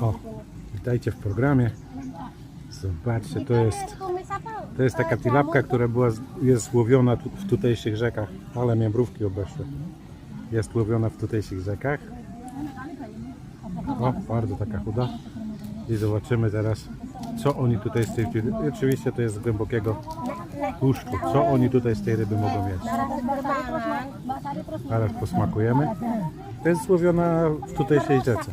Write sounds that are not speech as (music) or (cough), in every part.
O, witajcie w programie. Zobaczcie, to jest, to jest taka tilapka, która była, jest łowiona w tutejszych rzekach, ale mnie mrówki obeszły. Jest łowiona w tutejszych rzekach. O, bardzo taka chuda. I zobaczymy teraz, co oni tutaj z tej ryby, oczywiście to jest z głębokiego tłuszczu, co oni tutaj z tej ryby mogą jeść. Zaraz posmakujemy. To jest złowiona w tutejszej rzece.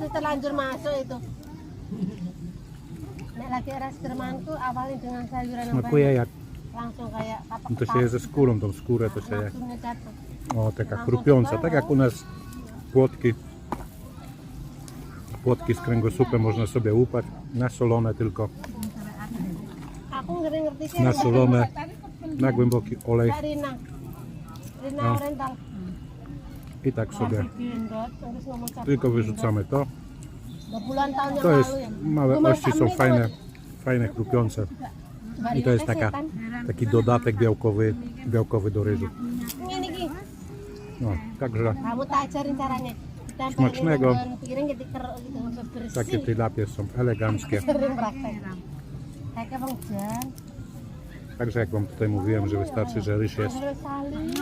Nah, udah terlanjur masuk itu. Nek lagi awalnya dengan sayuran jak, langsung kayak kapak to się je ze skórą, tą skórę to się je. O, taka chrupiąca, tak jak u nas płotki. Płotki z kręgosłupem można sobie łupać, nasolone tylko, nasolone na głęboki olej. No. I tak sobie tylko wyrzucamy to. To jest, małe ości są fajne, fajne chrupiące i to jest taka, taki dodatek białkowy, białkowy do ryżu. No, także tak Smacznego. takie tilapie są eleganckie. (laughs) Jan. Także jak Wam tutaj mówiłem, że wystarczy, że ryż jest,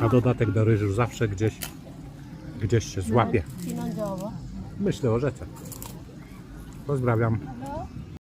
a dodatek do ryżu zawsze gdzieś, gdzieś się złapie. Myślę o rzece. Pozdrawiam. Halo.